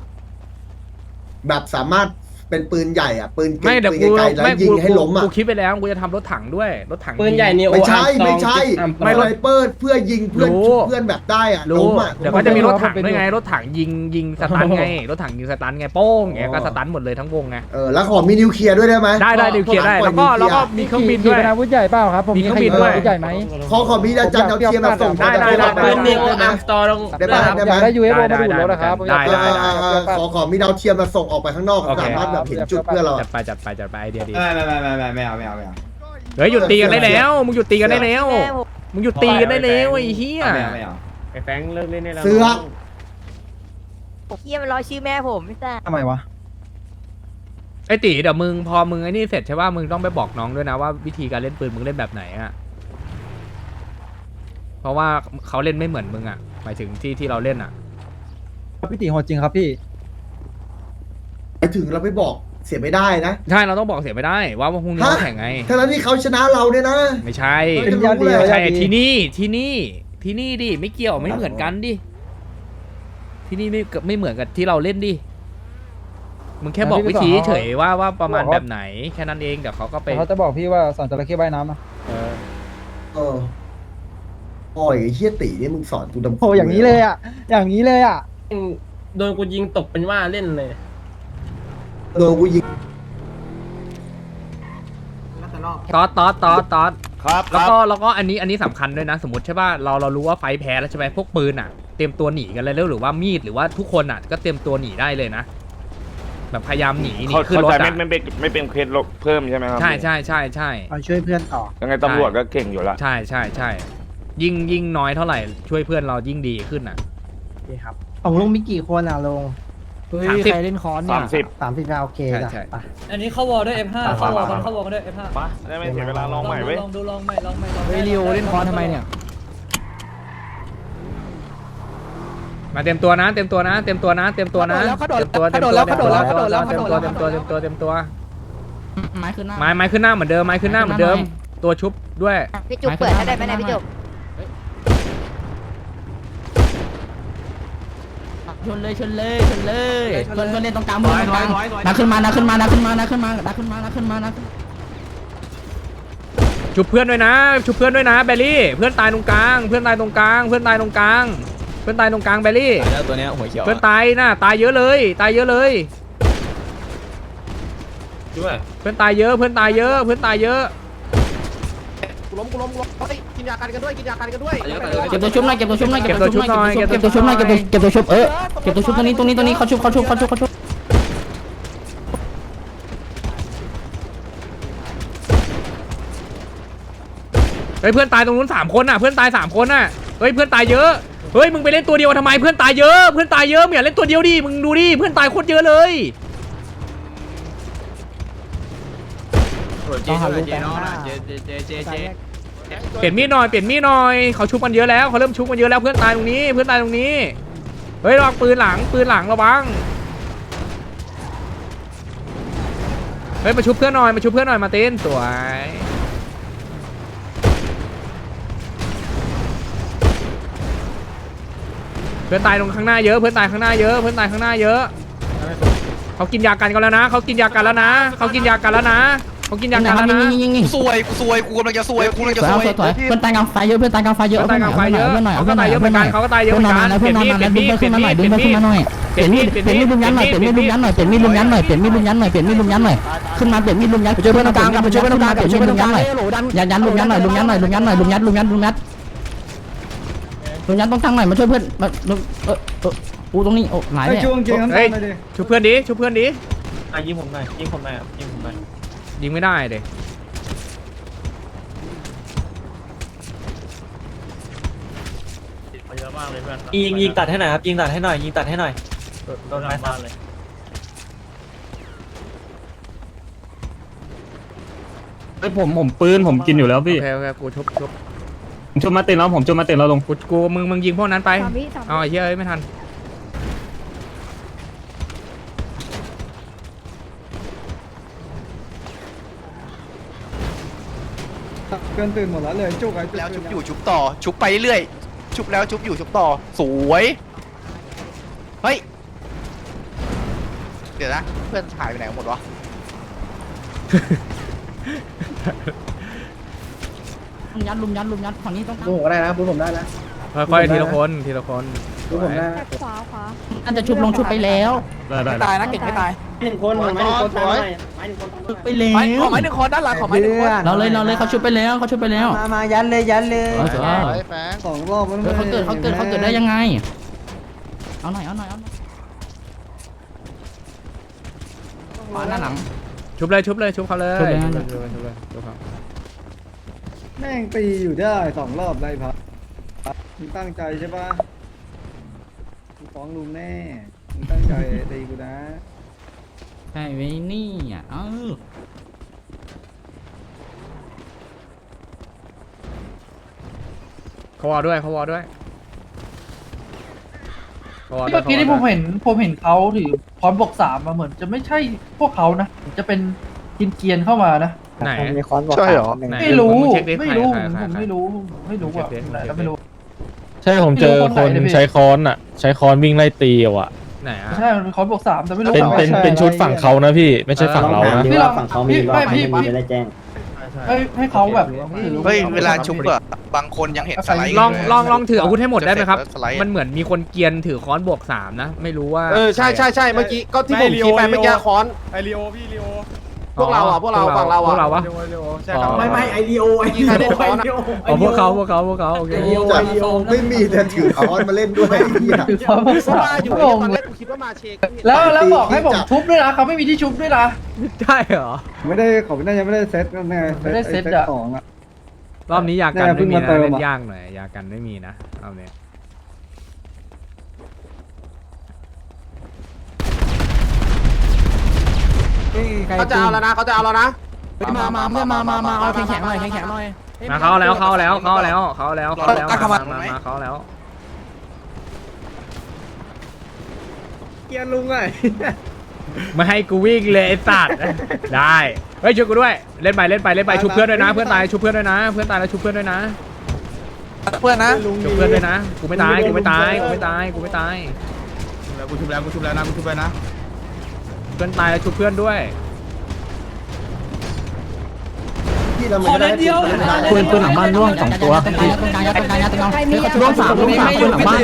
Speaker 2: แบบสามารถ เป็นปืนใหญ่อะปืนเก่ง
Speaker 4: ไม่เดี๋ยว
Speaker 2: ปืน
Speaker 4: กู
Speaker 2: ไกลๆแล้ว
Speaker 4: ไม่
Speaker 2: ยิ
Speaker 4: กู
Speaker 2: งให้ล้มอะ
Speaker 4: กูคิดไปแล้วกูจะทำรถถังด้วย รถถัง
Speaker 8: ปืนใหญ่นี่โอ
Speaker 2: ไม่ใช่
Speaker 8: อาร์ม
Speaker 2: ไม่ใช่
Speaker 8: สอง
Speaker 2: สไนเปอร์เพื่อยิงเพื่อน
Speaker 4: รู้
Speaker 2: ชุบเพื่อนแบบได้อะ
Speaker 4: รู้
Speaker 2: ล้มอะ
Speaker 4: เดี๋ยวก็จะมีรถถังด้วยไง รถถังยิงยิงสตันไง รถถังยิงสตันไงโป้งไงก็สตันหมดเลยทั้งวงไง
Speaker 2: เออแล้วขอมีนิวเคลียร์ด้วยได้ไหม
Speaker 4: ได้ได้ดิวเคลียร์ได้แล้วก็แล้วก็มีเครื่องบินด้วย
Speaker 1: ขี่อาวุธใหญ่เปล่าครับ ผม
Speaker 4: มีเครื่องบินด้วย
Speaker 1: อาวุธใหญ่ไหม
Speaker 2: ขอขอมีอาจารย์เอาเทียมมาส่ง
Speaker 4: ได้ได้ได้
Speaker 8: ปืนหนึ่งโออาร์มสตอร์ลง
Speaker 2: ได้ไหมได้ไหม
Speaker 1: อยากได้ UFO
Speaker 4: ได้
Speaker 1: มาดูดรถนะครับ
Speaker 4: ได้ได้
Speaker 2: เออเออเออขอขอมีดาวเทียมมาส่งออกไปข้างนอก
Speaker 4: โอเค
Speaker 2: สามารถแบบเห็นจุดเพื่อนเรา
Speaker 4: จั
Speaker 2: อะ
Speaker 4: ดไปจัดไปจัดไปไอเดียดี
Speaker 8: ไม่ไม่ไม่ไม่ไม่เอาไม่เอาไม่เอา
Speaker 4: เฮ้ยหยุดตีกันได้แล้วมึงหยุดตีกันได้แล้ว
Speaker 5: แม่ผม
Speaker 4: มึงหยุดตีกันได้แล้วไอ้เหี้ย
Speaker 8: ไม่เอาไม่เอา
Speaker 6: ไอ้แฟงเลิกเล่นได้แล้ว
Speaker 2: เสือก
Speaker 5: เฮียมันรอชื่อแม่ผมไม่ใช่
Speaker 1: ทำไมวะ
Speaker 4: ไอ้ตีเดี๋ยวมึงพอมึงไอ้นี่เสร็จใช่ป่ะมึงต้องไปบอกน้องด้วยนะว่าวิธีการเล่นปืนมึงเล่นแบบไหนอะเพราะว่าเขาเล่นไม่เหมือนมึงอะหมายถึงที่ที่เราเล่นอะ
Speaker 1: พี่ตีโหดจริงครับพี่
Speaker 2: ไปถึงเราไปบอกเสียไม่ได้นะ
Speaker 4: ใช่เราต้องบอกเสียไม่ได้ ว่าพรุ่งนี้
Speaker 2: ฮะ
Speaker 4: เขาแข่งไง
Speaker 2: ทั้งนั้นที่เขาชนะเราเนี่ยนะ
Speaker 4: ไม่ใช่
Speaker 2: เป็นญาติดี
Speaker 4: ไม่ใช่
Speaker 1: ญาติดี
Speaker 4: ที่นี่ที่นี่ที่นี่ดิไม่เกี่ยวไม่เหมือนกันดิที่นี่ไม่ไม่เหมือนกับที่เราเล่นดิมึงแค่บอกวิธีเฉยๆว่าว่าประมาณแบบไหนแค่นั้นเองเดี๋ยวเขาก็ไป
Speaker 1: เขาจะบอกพี่ว่าสอนจระเข้ว่ายน้ำนะ
Speaker 4: เออ
Speaker 2: เออโอ้ยไอ้เฮียตีนี่มึงสอนกูดำ
Speaker 1: โอ้อย่างนี้เลยอะ อย่างนี้เลยอะ
Speaker 8: โดนกูยิงตกเป็นว่าเล่นเลย
Speaker 2: โดนกูยิง
Speaker 4: ตอดตอดตอดตอด
Speaker 6: ครับค
Speaker 4: แล้ว
Speaker 6: รับ
Speaker 4: ก็แล้วก็อันนี้อันนี้สำคัญด้วยนะ สมมติใช่ป่ะเราเรารู้ว่าไฟท์แพ้แล้วใช่ไหมพวกปืนอะเตรียมตัวหนีกันเลยแล้วหรือว่ามีดหรือว่าทุกคนอะก็เตรียมตัวหนีได้เลยนะแบบพยายามหนีหนี
Speaker 6: เขา
Speaker 4: ขึ้น
Speaker 6: เข้าร
Speaker 4: ถ
Speaker 6: ใจ
Speaker 4: อะ
Speaker 6: ไม่ไม่เป็นไม่เป็นเคสลบเพิ่มใช่ไหมครับ
Speaker 4: ใช่ใช่ใช่ใช่
Speaker 13: เอาช่วยเพื่อนต่อ
Speaker 6: ยังไงตำรวจก็เก่งอยู่ละ
Speaker 4: ใช่ใช่ใช่ยิ่งยิ่งน้อยเท่าไหร่ ช่วยเพื่อนเรายิ่งดีขึ้นอะ
Speaker 13: โอเคครับของลุงมีกี่คนอะลุง
Speaker 3: เฮ้ย
Speaker 4: สามสิบ
Speaker 3: ใครเล่นคอนเนี่
Speaker 6: สายมสิบ
Speaker 13: สามสิบโอเค
Speaker 4: ใช่
Speaker 13: จ้ะ
Speaker 4: ใช่
Speaker 13: ไป
Speaker 9: อันนี้เข้าวอลด้วย F5 เข้าวอลกันเข้าวอลกันด้วย F5
Speaker 6: ปะได้ไม่เสียเวลาลองใหม่เว้ย
Speaker 9: ลองดูลองใหม่ลองใหม่ลองใหม่
Speaker 3: เฮ้ยริวเล่นคอนทำไมเนี่ย
Speaker 4: มาเต็มตัวนะเต็มตัวนะเต็มตัวนะเต็มตัวนะ
Speaker 3: เขาโดด
Speaker 4: เต็มตัว
Speaker 3: เขาโดดแล้วเขาโดดแล้วเขาโดดแล้ว
Speaker 4: เต็ม
Speaker 3: เขาโด
Speaker 4: ตัว
Speaker 3: ดแล้ว
Speaker 4: เต็มตัวเต็มตัวเต็มตัวเต็มตัว
Speaker 3: ไม้ขึ้นหน้า
Speaker 4: ไม้ไม้ขึ้นหน้าเหมือนเดิมไม้ขึ้นหน้าเหมือนเดิม ตัวชุบด้วย
Speaker 5: พี่จุกเปิดให้ได้ไหมเนะพี่จุก
Speaker 3: ชนเลยชนเลยชนเลยชนชนเล่นตรงกลางมือตรงกลางนักขึ้นมานักขึ้นมานักขึ้นมานักขึ้นมานักขึ้นมานักขึ้นมานักขึ้นมา
Speaker 4: ชุบเพื่อนด้วยนะ ชุบเพื่อนด้วยนะแบลลี่ เพื่อนตายตรงกลาง เพื่อนตายตรงกลาง เพื่อนตายตรงกลาง เพื่อนตายตรงกลางแบลลี่
Speaker 14: แล้วตัวเนี้ยหัวเขียว
Speaker 4: เพื่อนตายน่ะตายเยอะเลย ตายเยอะเลย
Speaker 14: ด้วย
Speaker 4: เพื่อนตายเยอะ เพื่อนตายเยอะ เพื่อนตายเยอะ
Speaker 3: เก็บตัวชุบหน่อยเก็บตัวชุบหน่อยเก็บตัวชุบหน่อยเก็บตัวชุบหน่อยเก็บตัวเก็บตัวชุบเออเก็บตัวชุบตรงนี้ตรงนี้ตรงนี้เขาชุบเขาชุบเขาชุบเขาชุบ
Speaker 4: เฮ้ยเพื่อนตายตรงนู้นสามคนน่ะเพื่อนตายสามคนน่ะเฮ้ยเพื่อนตายเยอะเฮ้ยมึงไปเล่นตัวเดียวทำไมเพื่อนตายเยอะเพื่อนตายเยอะมึงอย่าเล่นตัวเดียวดิมึงดูดิเพื่อนตายโคตรเยอะเลย
Speaker 3: ต้องหาลูกแบงค์
Speaker 4: เปลี่ยนมีดหน่อยเปลี่ยนมีดหน่อยเขาชุบกันเยอะแล้วเขาเริ่มชุบกันเยอะแล้วเพื่อนตายตรงนี้เพื่อนตายตรงนี้เฮ้ยระวังปืนหลังปืนหลังระวังเฮ้ยมาชุบเพื่อนหน่อยมาชุบเพื่อนหน่อยมาเต้นสวยเพื่อนตายตรงข้างหน้าเยอะเพื่อนตายข้างหน้าเยอะเพื่อนตายข้างหน้าเยอะเขากินยากันกันแล้วนะเขากินยากันแล้วนะเขากินยากันแล้วนะ เขากินยากันแล้วนะ
Speaker 3: ยิงยิงยิง
Speaker 14: ซวยกูซวยกูกำลังจะซวยกูกำลังจะ
Speaker 3: สวย
Speaker 14: ซ
Speaker 3: เอา
Speaker 14: วย
Speaker 3: สวยเพื่อนตายกลางไฟเยอะเพื่อนตายกลางไฟเยอะ
Speaker 4: เขาตายกลางไฟเยอะ
Speaker 3: เพื่อนหน่อย
Speaker 4: เขาก็ตายเยอะเหมือนกันเขาก็ตายเยอะเหมือนกัน
Speaker 3: เพื่อนนอนแล้วเพื่อนนอนแล้วดึงเพื่อนขึ้นมาหน่อยดึงเพื่อนขึ้นมาหน่อยเปลี่ยนมีดเปลี่ยนมีดลุมยันหน่อยเปลี่ยนมีดลุมยันหน่อยเปลี่ยนมีดลุมยันหน่อยเปลี่ยนมีดลุมยันหน่อยเปลี่ยนมีดลุมยันหน่อยขึ้นมาเปลี่ยนมีดลุมยันช่วยเพื่อนตรงกลางกันช่วยเพื่อนตรงกลางเปลี่ยนมีดลุมยันหน่อยยันยันลุมยันหน่อยลุมยันหน่อยลุมยันหน่อยลุมยันลุมยันลุมยันลุมยันตรงกลางหน่อยมาช่วยเพื่อนมาเออเออกูตรงนี้โอ้หลายเนี่ย
Speaker 4: เฮ้ยชุบเพื่อนดิชุบเพื่อนดิ
Speaker 14: ยิงผมหน่อยยิงผมหน่อยยิงผมหน่อย
Speaker 4: ยิงไม่ได้เด็
Speaker 14: ยิงยิงตัดให้หน่อยครับยิงตัดให้หน่อยยิงตัดให้หน่อยโดนไม้ตัดเลย
Speaker 10: ไอผมผมปืนผมกินอยู่แล้ว
Speaker 4: โอ
Speaker 10: พี่
Speaker 4: เคโอเคกูชุบชุบ
Speaker 10: ผมชมมาเต็นแล้วผมชมมาเต็นแล้วลง
Speaker 4: กูกูมึงมึงยิงพวกนั้นไปเอาไอ้เหี้ยเอ้ยไม่ทัน
Speaker 1: เกินตื่นหมดแล้วเลยจุกไอ้
Speaker 14: แล้วชุบอยู่ชุบต่อ ชุบไปเรื่อยชุบแล้วชุบอยู่ชุบต่อ สวยเฮ้ยเดี๋ยวนะเพื่อนหายไปไหนหมดวะ
Speaker 3: ลุมยันลุมยันลุมยันฝั่งนี้ต้องกลาง
Speaker 2: ผมก็ได้นะผมได้นะ
Speaker 4: ค่อยๆทีละคนทีละคน
Speaker 2: ผมได้นะ
Speaker 5: ขวาขวา
Speaker 3: น่าจะชุบลงชุบไปแล้ว
Speaker 10: ได้ได้
Speaker 3: ตายนะเก่งไม่ตาย
Speaker 8: หนึ่งคนไม้หนึ่งคนตามหน่อย ไม้หนึ่งคนตามหน่อย
Speaker 3: ไปแล้ว
Speaker 14: ขอไม้หนึ่งคนด้านหลังขอไม้หนึ่งคน
Speaker 3: เราเลยเราเลยเขาชุบไปแล้วเขาชุบไปแล้ว
Speaker 15: มามายันเลยยันเลย
Speaker 3: เอาเถอะ
Speaker 1: สองรอบมัน
Speaker 3: เฮ้ยเขาเกิดเขาเกิดเขาเกิดได้ยังไง เอาหน่อยเอาหน่อยเอาหน่อยขวาหน้าหลัง
Speaker 4: ชุบเลยชุบเลยชุบเขาเลย
Speaker 3: ชุบเลย
Speaker 4: ชุบเลยชุบเลยชุบเลยชุบเขา
Speaker 1: แม่งตีอยู่ได้สองรอบได้พักมึงตั้งใจใช่ปะกูฟ้องลุงแน่มึงตั้งใจตีกูนะ
Speaker 3: ใช่ไว้นี่อะเออ
Speaker 4: เขาวอลด้วยเขาวอลด้วยเขาวอลด้วย
Speaker 16: เมื่อกี้ที่ผมเห็นผมเห็นเขาถือพร้อมบวกสามมาเหมือนจะไม่ใช่พวกเขานะจะเป็นกินเกียนเข้ามานะ
Speaker 4: ไหน
Speaker 15: มีคอนบอก
Speaker 14: ใช่เหรอ
Speaker 4: ไหน
Speaker 16: ไม่รู้
Speaker 4: งเช็คดิ
Speaker 16: ไม่รู้
Speaker 4: ใค
Speaker 16: ผม
Speaker 4: ใคใค
Speaker 16: ไม่รู้ไม่รู้อะ
Speaker 4: เช็คดิ
Speaker 16: ไหนก็ไม่รู้
Speaker 10: ใช่ผมเจอคนใช้ค้อนอะ ใช้ค้อนวิ่งไล่ตีอะ
Speaker 4: ไหนอะ
Speaker 16: ใช่ มันเป็นคอนบวกสามแต่ไม่รู้
Speaker 10: เป็นเป็นเป็นชุดฝั่งเขานะพี่ไม่ใช่ฝั่งเรา
Speaker 8: ถาม
Speaker 10: นะ
Speaker 8: ดีว่าฝั่งเขามีหรือเปล่า
Speaker 16: พี่
Speaker 8: ไม่
Speaker 16: พี่
Speaker 8: มีไม่ได้แจ้ง
Speaker 16: ให้ให้เขาแบบถือ
Speaker 14: เฮ้ยเวลาชุบอะบางคนยังเห็นสไลด์
Speaker 4: ลองลองลองถืออาวุธให้หมดได้ไหมครับ
Speaker 14: สไลด์
Speaker 4: มันเหมือนมีคนเกรียนถือค้อนบวกสามนะ ไม่รู้ว่า
Speaker 14: เออใช่ใช่ใช่เมื่อกี้ก็ที่ผมคิดไปเมื่อกี้ค้อน
Speaker 10: ไอรีโอพี่รีโอ
Speaker 14: พวกเราอะพวกเราฝั่งเราอะ
Speaker 4: พวกเราวะ
Speaker 10: ใช่ครับ
Speaker 2: ไม่ไม่ไอเดีโอไอเดี
Speaker 14: ใครเล่นค้อนอะ
Speaker 4: อ๋อพวกเขาพวกเขาพวกเขาโอเค
Speaker 2: จัดไม่มีแต่ถือคอนมาเล่นด้วยไอ้เหี้ย
Speaker 16: ถือคอนบวกสาม
Speaker 14: ว่าอยู่
Speaker 16: งง
Speaker 14: ตอนแรกกูคิดว่ามาเชค
Speaker 16: แล้วแล้วบอกให้ผม
Speaker 2: จับ
Speaker 16: ชุบด้วยนะเขาไม่มีที่ชุบด้วยนะ
Speaker 4: ใช่เหรอ
Speaker 1: ไม่ได้เขาไม่ได้ยังไม่ได้เซ็ตนั่นไง
Speaker 16: ไม่ได้เซ็ตอะ
Speaker 1: ของอะ
Speaker 4: รอบนี้ยากัน
Speaker 1: เนี่ยเพิ่
Speaker 4: ไม่
Speaker 1: ง
Speaker 4: มี
Speaker 1: มา
Speaker 4: นะ
Speaker 1: เติม
Speaker 4: เล่น
Speaker 1: อะ
Speaker 4: ยากหน่อยยากันไม่มีนะรอบนี้
Speaker 14: เขาจะเอาแล้วนะเขาจะเอาแล้วนะ
Speaker 3: มามาเพื่อนมามามาเอาแข็งแข็งหน่อยแข็งแข็งหน่อย
Speaker 4: มาเขาแล้วเขาแล้วเขาแล้วเขาแล้วเขาแล้ว
Speaker 14: เอา
Speaker 4: มา
Speaker 14: เข้ามา
Speaker 4: มามาเขาแล้ว
Speaker 1: กียร์ลุงไง
Speaker 4: ไม่ให้กูวิ่งเลยไอ้สัตว์ได้เฮ้ยช่วยกูด้วยเล่นไปเล่นไปเล่นไปชุบเพื่อนด้วยนะ เพื่อนตายชุบเพื่อนด้วยนะ เพื่อนตายแล้วชุบเพื่อนด้วยนะ
Speaker 6: เพื่อนนะ
Speaker 4: ชุบเพื่อนด้วยนะกูไม่ตายกูไม่ตายกูไม่ตายกูไม่ตาย
Speaker 6: แล้วกูชุบแล้วกูชุบแล้วนะกูชุบแล้วนะ
Speaker 4: เพื่อนตายแล้วชุบเพื่อนด้วย
Speaker 2: ที่เราไม่ได้เดียว
Speaker 3: ปืนปืนหลังบ้านร่วงสองตัวตรงกลางตรงกลางตรงกลางตรงกลางเขาร่วงสามร่วงสามปืนหลังบ้าน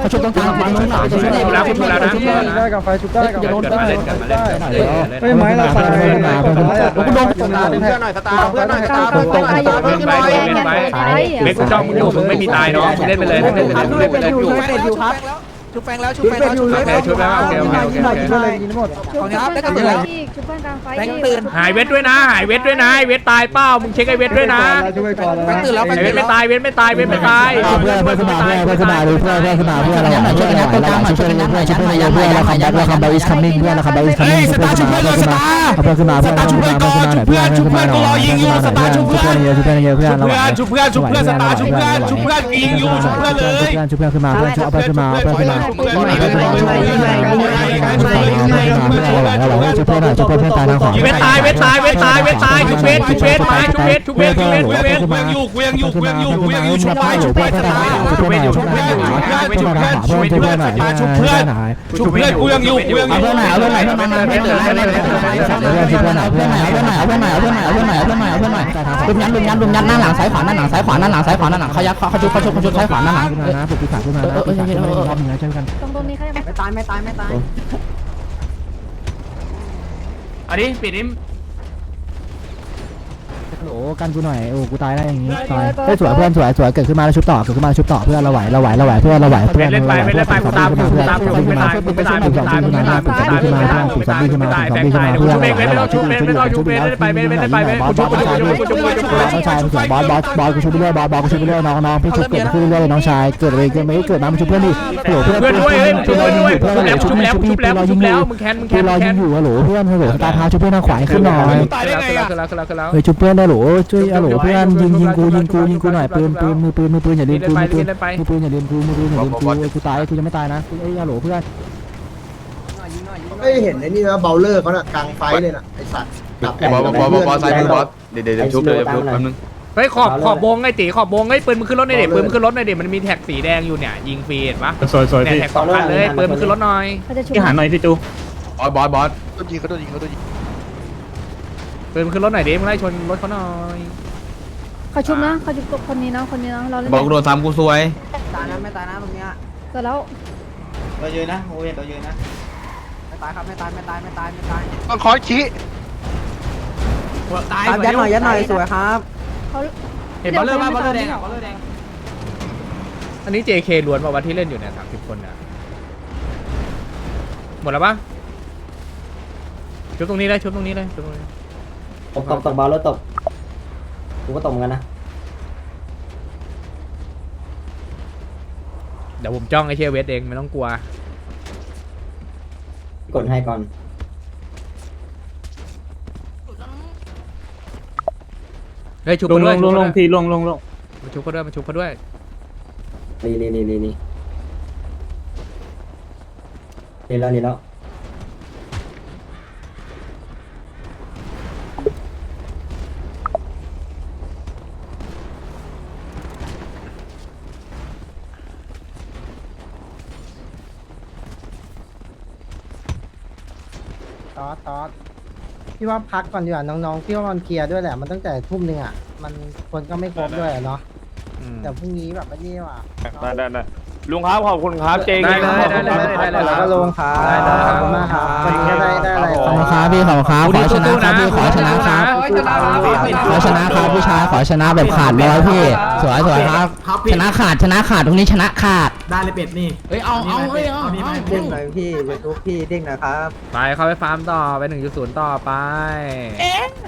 Speaker 3: เขาชุบตรงกลางหลังบ้านร่วงสาม
Speaker 4: ชุบแล้วชุบแล้วนะ
Speaker 1: ได้กับไฟชุบได้กับ
Speaker 4: เกิดมาเล่นกันมาเล่นกันมาเล่นกัน
Speaker 1: เฮ้ยไม้เราตาย
Speaker 13: เพื่อนมาเพื่อนมา
Speaker 1: กูโดนตรงนั้นเพื่อนหน่อยตาเพื่อนหน่อยตา
Speaker 5: ตรงตรงตรง
Speaker 4: เล่นไปเล่นไปเบ็กกูจ้องมึงอยู่มึงไม่มีตายเนาะมึงเล่นไปเลยมึงเล่นไปเลยมึงเล่นไปเลย
Speaker 6: ชุบแฟงอยู่ครับ ชุบแฟงแล้วชุบแฟงแล้วชุบ
Speaker 4: โอเคชุบแล้วโอเคโอเคโอเคโอเค
Speaker 1: ช่วยเลยยินหมด
Speaker 5: ชุบเพื่อนกลางไฟอีกชุบเพื่อนกลางไฟ
Speaker 6: แฟง
Speaker 5: อีก
Speaker 6: ตื่น
Speaker 4: หายเวทด้วยนะ หายเวทด้วยนะไอ้เวทตายเป้ามึงเช็คไอ้เวทด้วยนะ
Speaker 1: ช่วยก่อน
Speaker 6: แฟงตื่นแล้วแฟง
Speaker 4: ไอ้เว
Speaker 6: ตื่
Speaker 4: ท
Speaker 6: น
Speaker 4: ไม่ตายเวทไม่ตายเวทไม่ตาย
Speaker 13: เพื่อนเพื่อนขึ้นมาเพื่อนเพื่อนขึ้นมาเลยเพื่อนเพื่อนขึ้นมาเพื่อนเราเพื่อนเราเพื่อนเราช่วยเพื่อนเพื่อนช่วยเพื่อนเพื่อนเราคัมแบ็คเราคัมแบ็คอิสคัมมิ่งเพื่อนเราคัมแบ็คอิสคัมมิ่งเพื่อนขึ้นมาเพื่อนขึ้นมาเพื่อนขึ้นมาเพื่อนขึ้นมาเพื่อนขึ้นมาหน่อยเพื่อนขึ้นมาหน่อยเพื่อนขึ้นมาหน่อยเพื่อนช่วยเพื่อนเยอะช่วยเพื่อนเยอะเพื่อนเราช่วยเพื่อนช่วยเพื่อนสตาร์ช่วยเพื่อนช่วยเพื่อนยิงอยู่ช่วยเพื่อนเลยช่วยเพื่อนช่วยเพื่อนขึ้นมาเพื่อนช่วยเอาเพื่อนขึ้นมาเพื่อนขึ้นมาเพื่อนขึ้นมาเพื่อนขึ้นมาเพื่อนขึ้นมาเพื่อนขึ้นมาเพื่อนเราไหวเราไหวช่วยเพื่อนหน่อยช่วยเพื่อนเพื่อนตายทางขวาเเว
Speaker 4: ทตายเวทตายเวทตายเวทตายชุบเวทชุบเวทมาชุบเวทชุบเวทชุบเวทชุบเวท
Speaker 13: เพื่อนอยู่เพื่อนอยู่เพื่อนอยู่เพื่อนอยู่ช่วยเพื่อนอยู่เพื่อนเพื่อนช่วยเพื่อนอยู่ช่วยเพื่อนอยู่ช่วยเพื่อนช่วยเพื่อนหน่อยช่วยเพื่อนหน่อย
Speaker 4: ชุบเวทกูยังอยู่กูยังอ
Speaker 3: เอา
Speaker 4: ยู่
Speaker 3: เพื่อนไหนเอาเพื่อนไหนเพื่อนไหนเพื่อนไหนเพื่อนไหนเพื่อนไหนเพื่อนไหน
Speaker 13: เพื่อนช่วยเพื่อนหน่อย
Speaker 3: เอา
Speaker 13: เพื่
Speaker 3: เพื่
Speaker 13: อ
Speaker 3: อนน
Speaker 13: ห
Speaker 3: ไหน
Speaker 13: น่อย
Speaker 3: เอาเพื่อนไหนเอาเพื่อนไหนเอาเพื่อนไหนเอาเพื่อนไหนเอาเพื่อนไหนเอาเพื่อนไหนลุมยันลุมยันลุมยันหน้าหลังซ้ายขวาหน้าหลังซ้ายขวาหน้าหลังซ้ายขวาหน้าหลังเขายัดเขาชุบเขาชุบเขาชุบซ้ายขวาหน้าหลัง
Speaker 13: ขึ้นมานะปลุกปีศาจขึ้นมานะปีศาจขึ้นมาอีกรอบนึงนะช่วยกัน
Speaker 5: ตรงตรงนี้เขาจะไม่ตายไม่ตายไม่ตาย
Speaker 4: อันนี้ปิดนิม
Speaker 13: โอ้กันกูหน่อยโอ้กูตายได้อย่างงี้ตายเฮ้ยสวยเพื่อนสวยสวยเกิดขึ้นมาแล้วชุบต่อเกิดขึ้นมาชุบต่อเพื่อนเราไหวเราไหวเราไหวเพื่อนเราไหว
Speaker 4: เว
Speaker 13: เพื่อน
Speaker 4: ทเล่นไปเวทเล่นไปกูตามกูตามกู
Speaker 13: ขึ้น
Speaker 4: ไม่
Speaker 13: มา
Speaker 4: ตายกูไม่ตาย
Speaker 13: ปลุ
Speaker 4: กู
Speaker 13: กสอง
Speaker 4: ไม่ตาย
Speaker 13: ขึ้นมาปลุกสองขึ้นมาปลุกสองขึ้นมาปลุกสองขึ้นมาปลุกสองขึ้นมาเพื่อนเราไหวเราชุบชุบชุบชุบแล้วบอสบอสชายบอสชายสวยบอสบอสบอสกูชุบไปเรื่อยบอสบอสกูชุบไปเรื่อยน้องน้องพี่ชุบเกิดขึ้นเรื่อยน้องชายเกิดอะไรเกิดไม่เกิดมาชุบเพื่อนดิโหเพื่อน
Speaker 4: เพื่อนด้วยเฮ้ย
Speaker 13: เพื่อน
Speaker 4: เพื่อนด้วย
Speaker 13: เพื่อน
Speaker 4: ชุบแล้ว
Speaker 13: ชุบ
Speaker 4: ชุบแล้ว
Speaker 13: ชุบ
Speaker 4: ชุบแล้ว
Speaker 13: รอ
Speaker 4: ชุ
Speaker 13: ยิ
Speaker 4: บ
Speaker 13: ง
Speaker 4: แล้วมึงแค้นมึง
Speaker 13: คื
Speaker 4: แค้
Speaker 13: อนรอ
Speaker 4: มึง
Speaker 13: ยิ
Speaker 4: แค้น
Speaker 13: งอยู่ฮัลโหลเพื่อนฮัลโหลตาเท้าช่วยเพื่อนทางขวาขึ้นหน่อย
Speaker 6: ตายได้ไงอะ
Speaker 4: ขึ้นแล้วขึ้นแล้วขึ้นแล้ว
Speaker 13: เฮ้ยชุบเพื่อนได้โหลช่วยฮัลโหลเพื่อนยิงยิงกูยิงกูยิงกูหน่อยปืนปืนมือปืนมือปืนอย่าลืมกูมือปืนมือปืนอย่าลืมกูมือปืนอย่าลืมกูกูตายกูจะไม่ตายนะเอ้ยฮัลโหลเพื่อน
Speaker 2: ไม่เห็นไอ้นี่นะเบลเลอร์เขาน่ะกลางไฟเลยน่ะไอ้สัตว์
Speaker 7: ไอ้บอสบอสบอสบอสซ้ายมือบอสเดี๋ยวเดี๋ยวชุบเดี๋ยวชุบแป๊บนึง
Speaker 4: เฮ้ยขอบขอบวงไอ้ตีขอบวงไอ้ปืนมึงขึ้นรถหน่อยดิปืนมึงขึ้นรถหน่อยดิมันมีแท็กสีแดงอยู่เนี่ยยิงฟรีเห็นปะ
Speaker 10: สวยสวย
Speaker 4: เนี่ย
Speaker 10: พี่
Speaker 4: แท็กสองคันเลยปืนมึงขึ้นรถหน่อย
Speaker 5: เขาจะชุบ
Speaker 10: พี่หาหน่อยพี่จู
Speaker 7: บอสบอสบอส
Speaker 4: ปืนมึงขึ้น รถหน่อยดิมึงไล่ชนรถเขาหน่อย
Speaker 5: เขาชุบนะเขาชุบคนนี้นะคนนี้นะเราเล่น
Speaker 6: บอกโดนซ้ำกูซวย
Speaker 5: ตายนะไม่ตายนะตรงนี้เสร็จแล้ว
Speaker 8: เรายืนนะโอ้ยเรายืนนะ
Speaker 5: ไม่ตายครับไม่ตายไม่ตายไม่ตายไม่ตาย
Speaker 6: ต้องคอยชี้
Speaker 3: ตาย
Speaker 5: ยัดหน่อยยัดหน่อยสวยครับเขา
Speaker 3: เห็นบอลเลอร์ป่ะบอลเลอร์แดงอะบอลเลอร์แดง
Speaker 4: อันนี้ JK ล้วนป่าวะที่เล่นอยู่เนี่ยสามสิบคนเนี่ยหมดแล้วปะชุบตรงนี้เลยชุบตรงนี้เลยชุบตรงนี้
Speaker 8: ตกตกตกบอลรถตกกูก็ตกเหมือนกันนะ
Speaker 4: เดี๋ยวผมจ้องไอ้เชี่ยเวทเองไม่ต้องกลัว
Speaker 8: กดให้ก่อน
Speaker 4: เฮ้ยชุบ
Speaker 10: ลง
Speaker 4: เขา
Speaker 10: ล
Speaker 4: ด้วย
Speaker 10: งลงลงพี่ลงลงลง
Speaker 4: มาชุบเขาด้วยมาชุบเขาด้วย
Speaker 8: รีรีรีรีรีรีแล้วรีแล้ว
Speaker 13: ตอสตอส พี่ว่าพักก่อนดีกว่าน้องๆพี่ว่ามันเพลียด้วยแหละมันตั้งแต่ทุ่มหนึ่งอะมันคนก็ไม่ครบด้วยเนาะ
Speaker 4: อืม
Speaker 13: แต่พรุ่งนี้แบบไม่นี่ว่ะ
Speaker 6: ได้ได้ได้ ลุงครับขอบคุณครับเจง
Speaker 4: ได้เลยได้เลยได้เลย
Speaker 13: แล้วก็ลงครับ
Speaker 4: ได้ได้
Speaker 13: ขอบคุณมากครับวันนี้ก็ได้ได้อะไร
Speaker 3: ขอบคุณครับพี่ขอบคุณครับขอชนะครับพี่ขอชนะครับขอชนะครับพี่ชายขอชนะแบบขาดร้อยพี่ สวยสวยครับ ชนะขาดชนะขาดตรงนี้ชนะขาด
Speaker 8: ได้เลยเป็ดนี่
Speaker 3: เฮ้ยเอาเอาเฮ้ยเอา
Speaker 8: เด้งหน่อยพี่ยูทูบพี่เด้งหน่อยครับ
Speaker 4: ไปเข้าไปฟาร์มต่อไปหนึ่งจุดศูนย์ต่อไป